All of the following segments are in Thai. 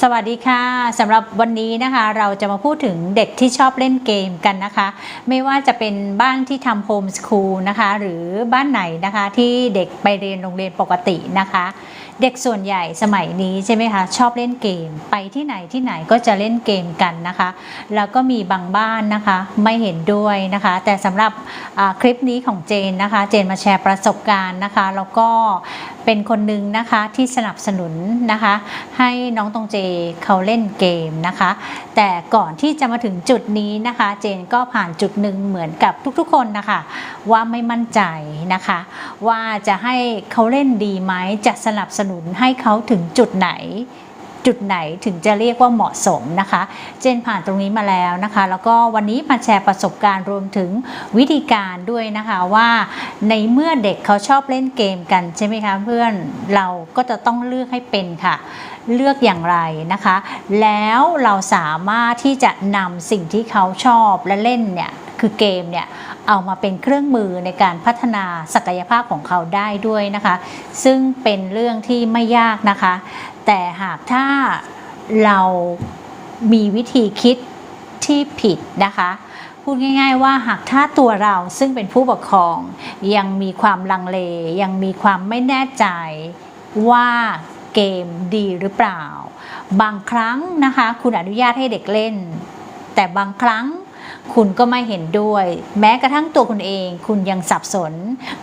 สวัสดีค่ะสำหรับวันนี้นะคะเราจะมาพูดถึงเด็กที่ชอบเล่นเกมกันนะคะ ไม่ว่าจะเป็นบ้านที่ทำโฮมสคูลนะคะหรือบ้านไหนนะคะที่เด็กไปเรียนโรงเรียนปกตินะคะ เด็กส่วนใหญ่สมัยนี้ใช่ไหมคะชอบเล่นเกม ไปที่ไหนที่ไหนก็จะเล่นเกมกันนะคะ แล้วก็มีบางบ้านนะคะไม่เห็นด้วยนะคะ แต่สำหรับคลิปนี้ของเจนนะคะ เจนมาแชร์ประสบการณ์นะคะ แล้วก็เป็นคนหนึ่งนะคะที่สนับสนุนนะคะ ให้น้องตรงเจเขาเล่นเกมนะคะ แต่ก่อนที่จะมาถึงจุดนี้นะคะ เจนก็ผ่านจุดหนึ่งเหมือนกับทุกๆคนนะคะ ว่าไม่มั่นใจนะคะ ว่าจะให้เขาเล่นดีไหมจะสนับสนุนให้เขาถึงจุดไหนจุดไหนถึงจะเรียกว่าเหมาะสมนะคะ เจนผ่านตรงนี้มาแล้วนะคะ แล้วก็วันนี้มาแชร์ประสบการณ์รวมถึงวิธีการด้วยนะคะว่าในเมื่อเด็กเขาชอบเล่นเกมกันใช่ไหมคะเพื่อนเราก็จะต้องเลือกให้เป็นค่ะ เลือกอย่างไรนะคะ แล้วเราสามารถที่จะนำสิ่งที่เขาชอบและเล่นเนี่ยคือเกมเนี่ยเอามาเป็นเครื่องมือในการพัฒนาศักยภาพของเขาได้ด้วยนะคะ ซึ่งเป็นเรื่องที่ไม่ยากนะคะ แต่หากถ้าเรามีวิธีคิดที่ผิดนะคะพูดง่ายๆว่าหากถ้าตัวเราซึ่งเป็นผู้ปกครอง ยังมีความลังเล ยังมีความไม่แน่ใจว่า เกมดีหรือเปล่า บางครั้งนะคะ คุณอนุญาตให้เด็กเล่น แต่บางครั้ง คุณก็ไม่เห็นด้วย แม้กระทั่งตัวคุณเอง คุณยังสับสน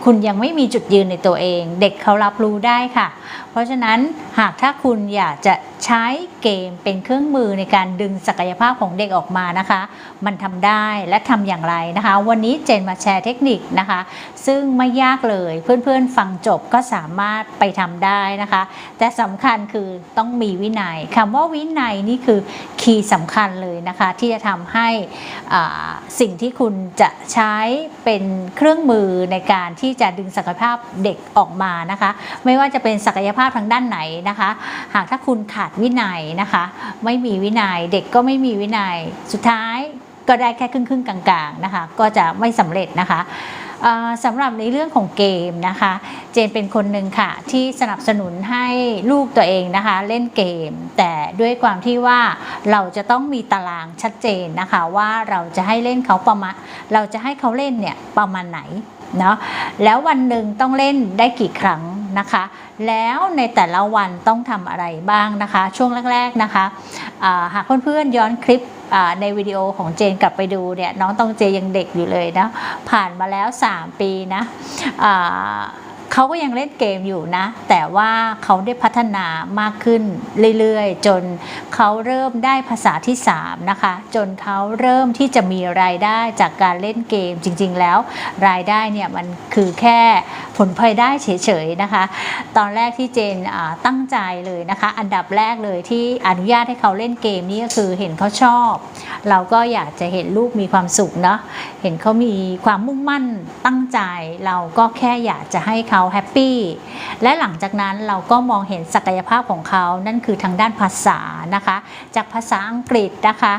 คุณยังไม่มีจุดยืนในตัวเอง เด็กเขารับรู้ได้ค่ะ เพราะฉะนั้นหากถ้าคุณอยากจะใช้เกมเป็นเครื่องมือในการดึงศักยภาพของเด็กออกมานะคะ มันทำได้และทำอย่างไรนะคะ วันนี้เจนมาแชร์เทคนิคนะคะ ซึ่งไม่ยากเลยเพื่อนๆ ฟังจบก็สามารถไปทำได้นะคะ แต่สำคัญคือต้องมีวินัยคำว่าวินัยนี่คือคีย์สำคัญเลยนะคะ ที่จะทำให้อ่าสิ่งที่คุณจะใช้เป็นเครื่องมือในการที่จะดึงศักยภาพเด็กออกมานะคะ ไม่ว่าจะเป็นศักยภาพทางด้านไหนนะคะ หากถ้าคุณขาดวินัยนะคะ ไม่มีวินัยเด็กก็ไม่มีวินัยสุดท้ายก็ได้แค่ครึ่งๆกลางๆนะคะ ก็จะไม่สำเร็จนะคะ สำหรับในเรื่องของเกมนะคะ เจนเป็นคนหนึ่งค่ะ ที่สนับสนุนให้ลูกตัวเองนะคะ เล่นเกม แต่ด้วยความที่ว่าเราจะต้องมีตารางชัดเจนนะคะ ว่าเราจะให้เล่นเขาประมาณเราจะให้เขาเล่นเนี่ยประมาณไหนเนาะแล้ววันหนึ่งต้องเล่นได้กี่ครั้งนะคะ แล้วในแต่ละวันต้องทำอะไรบ้างนะคะ ช่วงแรก ๆนะคะอ่าหากเพื่อนๆย้อนคลิป ในวิดีโอของเจนกลับไปดูเนี่ยน้องต้องเจยังเด็กอยู่เลยนะผ่านมาแล้ว 3 ปีนะ เขาก็ยังเล่นเกมอยู่นะ แต่ว่าเขาได้พัฒนามากขึ้นเรื่อยๆ จนเขาเริ่มได้ภาษาที่3นะคะจนเขาเริ่มที่จะมีรายได้จากการเล่นเกมจริง ๆ แล้วรายได้เนี่ยมันคือแค่ผลพลอยได้เฉยๆนะคะ ตอนแรกที่เจนตั้งใจเลยนะคะ อันดับแรกเลยที่อนุญาตให้เขาเล่นเกมนี้ก็คือเห็นเขาชอบ เราก็อยากจะเห็นลูกมีความสุขเนาะเห็นเขามีความมุ่งมั่นตั้งใจ เราก็แค่อยากจะให้เขาแฮปปี้และหลังจากนั้นเราก็มองเห็นศักยภาพของเขานั่นคือทางด้านภาษานะคะ จากภาษาอังกฤษนะคะ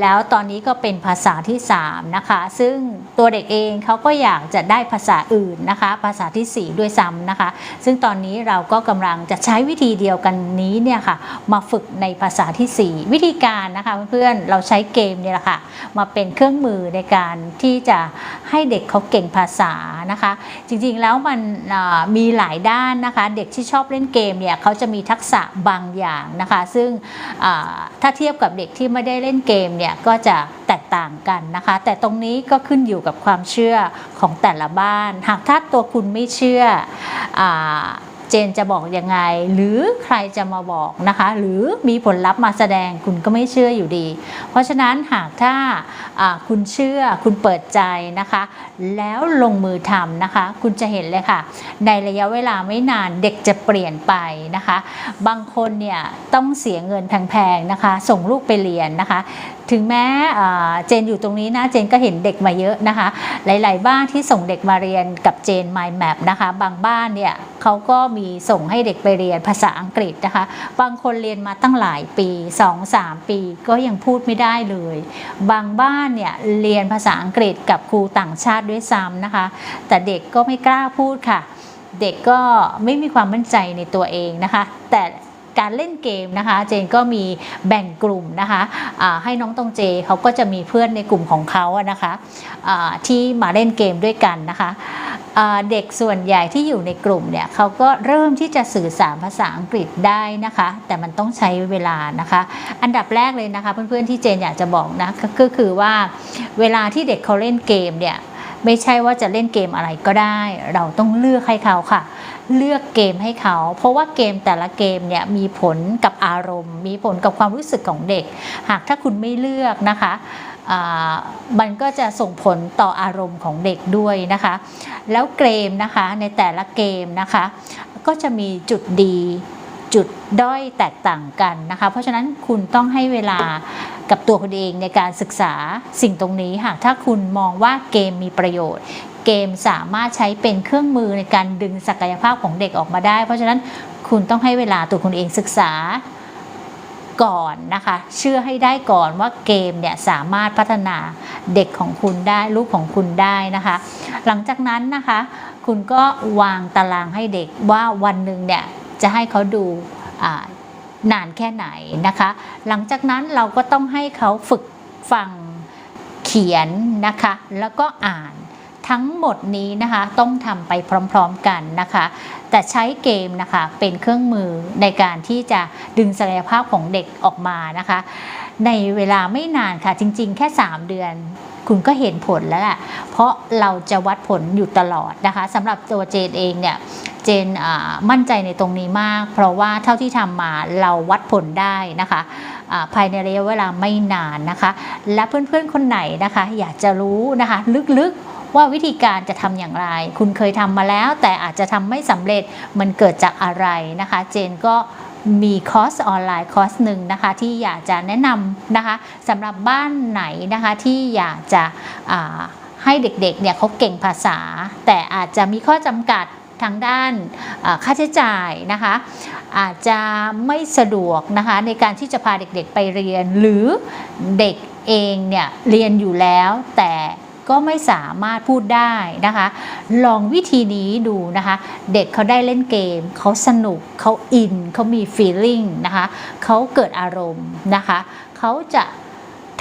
แล้วตอนนี้ก็เป็นภาษาที่3นะคะซึ่งตัวเด็กเองเขาก็อยากจะได้ภาษาอื่นนะคะ ภาษาทีสี่4 ด้วยซ้ำนะคะ ซึ่งตอนนี้เราก็กำลังจะใช้วิธีเดียวกันนี้เนี่ยค่ะมาฝึกในภาษาทีสี่4 วิธีการนะคะเพื่อนๆเราใช้เกมเนี่ยแหละค่ะมาเป็นเครื่องมือในการที่จะ ให้เด็กเขาเก่งภาษานะคะ จริงๆแล้วมันมีหลายด้านนะคะ เด็กที่ชอบเล่นเกมเนี่ยเขาจะมีทักษะบางอย่างนะคะ ซึ่งถ้าเทียบกับเด็กที่ไม่ได้เล่นเกมเนี่ยก็จะแตกต่างกันนะคะ แต่ตรงนี้ก็ขึ้นอยู่กับความเชื่อของแต่ละบ้าน หากถ้าตัวคุณไม่เชื่ออ เจนจะบอกยังไง หรือใครจะมาบอกนะคะ หรือมีผลลัพธ์มาแสดงคุณก็ไม่เชื่ออยู่ดี เพราะฉะนั้นหากถ้าคุณเชื่อคุณเปิดใจนะคะ แล้วลงมือทำนะคะ คุณจะเห็นเลยค่ะ ในระยะเวลาไม่นานเด็กจะเปลี่ยนไปนะคะ บางคนเนี่ยต้องเสียเงินแพงๆนะคะ ส่งลูกไปเรียนนะคะ ถึงแม้เจนอยู่ตรงนี้นะเจนก็เห็นเด็กมาเยอะนะคะ หลาย ๆ บ้านที่ส่งเด็กมาเรียนกับเจน Mind Map นะคะ บางบ้านเนี่ยเขาก็มีส่งให้เด็กไปเรียนภาษาอังกฤษนะคะ บางคนเรียนมาตั้งหลายปี 2-3 ปีก็ยังพูดไม่ได้เลย บางบ้านเนี่ยเรียนภาษาอังกฤษกับครูต่างชาติด้วยซ้ำนะคะ แต่เด็กก็ไม่กล้าพูดค่ะ เด็กก็ไม่มีความมั่นใจในตัวเองนะคะ แต่ การเล่นเกมนะคะ เจนก็มีแบ่งกลุ่มนะคะอ่าให้น้องตองเจเขาก็จะมีเพื่อนในกลุ่มของเขาอะนะคะอ่าที่มาเล่นเกมด้วยกันนะคะเด็กส่วนใหญ่ที่อยู่ในกลุ่มเนี่ยเขาก็เริ่มที่จะสื่อสารภาษาอังกฤษได้นะคะ แต่มันต้องใช้เวลานะคะ อันดับแรกเลยนะคะ เพื่อนๆที่เจนอยากจะบอกนะก็คือว่าเวลาที่เด็กเขาเล่นเกมเนี่ย ไม่ใช่ว่าจะเล่นเกมอะไรก็ได้ เราต้องเลือกให้เขาค่ะ เลือกเกมให้เขา เพราะว่าเกมแต่ละเกมเนี่ยมีผลกับอารมณ์ มีผลกับความรู้สึกของเด็ก หากถ้าคุณไม่เลือกนะคะอ่ามันก็จะส่งผลต่ออารมณ์ของเด็กด้วยนะคะ แล้วเกมนะคะในแต่ละเกมนะคะ ก็จะมีจุดดี จุดด้อยแตกต่างกันนะคะ เพราะฉะนั้นคุณต้องให้เวลากับตัวคุณเองในการศึกษาสิ่งตรงนี้หากถ้าคุณมองว่าเกมมีประโยชน์ เกมสามารถใช้เป็นเครื่องมือในการดึงศักยภาพของเด็กออกมาได้ เพราะฉะนั้นคุณต้องให้เวลาตัวคุณเองศึกษาก่อนนะคะ เชื่อให้ได้ก่อนว่าเกมเนี่ยสามารถพัฒนาเด็กของคุณได้ลูกของคุณได้นะคะ หลังจากนั้นนะคะ คุณก็วางตารางให้เด็กว่าวันหนึ่งเนี่ย จะให้เขาดูนานแค่ไหนนะคะ หลังจากนั้นเราก็ต้องให้เขาฝึกฟังเขียนนะคะ แล้วก็อ่านทั้งหมดนี้นะคะต้องทำไปพร้อมๆกันนะคะ แต่ใช้เกมนะคะเป็นเครื่องมือในการที่จะดึงศักยภาพของเด็กออกมานะคะ ในเวลาไม่นานค่ะจริงๆ แค่ 3 เดือน คุณก็เห็นผลแล้วแหละเพราะเราจะวัดผลอยู่ตลอดนะคะสำหรับตัวเจนเองเนี่ยเจนมั่นใจในตรงนี้มาก เพราะว่าเท่าที่ทำมาเราวัดผลได้นะคะภายในระยะเวลาไม่นานนะคะ และเพื่อนๆคนไหนนะคะ อยากจะรู้นะคะลึกๆว่าวิธีการจะทำอย่างไร คุณเคยทำมาแล้ว แต่อาจจะทำไม่สำเร็จมันเกิดจากอะไรนะคะ เจนก็ มีคอร์สออนไลน์คอร์สหนึ่งนะคะที่อยากจะแนะนำนะคะสำหรับบ้านไหนนะคะที่อยากจะให้เด็กๆเนี่ยเขาเก่งภาษา แต่อาจจะมีข้อจำกัดทางด้านค่าใช้จ่ายนะคะอาจจะไม่สะดวกนะคะในการที่จะพาเด็กๆไปเรียน หรือเด็กเองเนี่ยเรียนอยู่แล้วแต่ ก็ไม่สามารถพูดได้นะคะ ลองวิธีนี้ดูนะคะ เด็กเขาได้เล่นเกม เขาสนุกเขาอินเขามี feeling นะคะเขาเกิดอารมณ์นะคะเขาจะ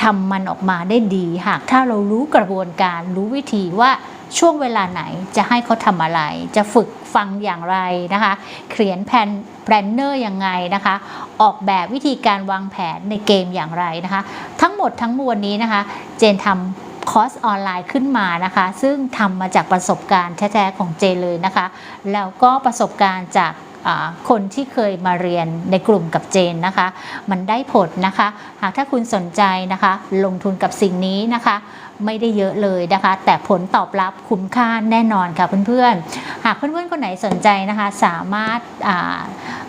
ทำมันออกมาได้ดี หากถ้าเรารู้กระบวนการรู้วิธีว่าช่วงเวลาไหนจะให้เขาทำอะไร จะฝึกฟังอย่างไรนะคะ เขียนแผนแพลนเนอร์ยังไงนะคะ ออกแบบวิธีการวางแผนในเกมอย่างไรนะคะ ทั้งหมดทั้งมวลนี้นะคะ เจนทำ คอร์สออนไลน์ขึ้นมานะคะ ซึ่งทำมาจากประสบการณ์แท้ๆของเจเลยนะคะ แล้วก็ประสบการณ์จากคนที่เคยมาเรียนในกลุ่มกับเจนนะคะ มันได้ผลนะคะ หากถ้าคุณสนใจนะคะ ลงทุนกับสิ่งนี้นะคะ ไม่ได้เยอะเลยนะคะ แต่ผลตอบรับคุ้มค่าแน่นอนค่ะเพื่อนๆ หากเพื่อนๆ คนไหนสนใจนะคะ สามารถอา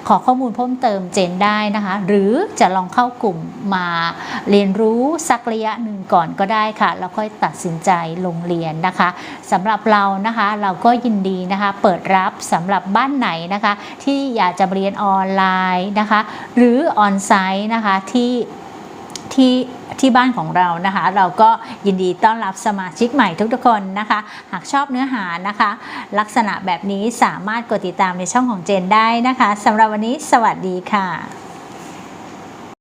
ขอข้อมูลเพิ่มเติมเจนได้นะคะ หรือจะลองเข้ากลุ่มมาเรียนรู้สักระยะหนึ่งก่อนก็ได้ค่ะ แล้วค่อยตัดสินใจลงเรียนนะคะสำหรับเรานะคะเราก็ยินดีนะคะ เปิดรับสำหรับบ้านไหนนะคะ ที่อยากจะเรียนออนไลน์นะคะ หรือออนไซต์นะคะที่ ที่ที่บ้านของเรานะคะ เราก็ยินดีต้อนรับสมาชิกใหม่ทุกๆคนนะคะ หากชอบเนื้อหานะคะ ลักษณะแบบนี้สามารถกดติดตามในช่องของเจนได้นะคะสำหรับวันนี้สวัสดีค่ะ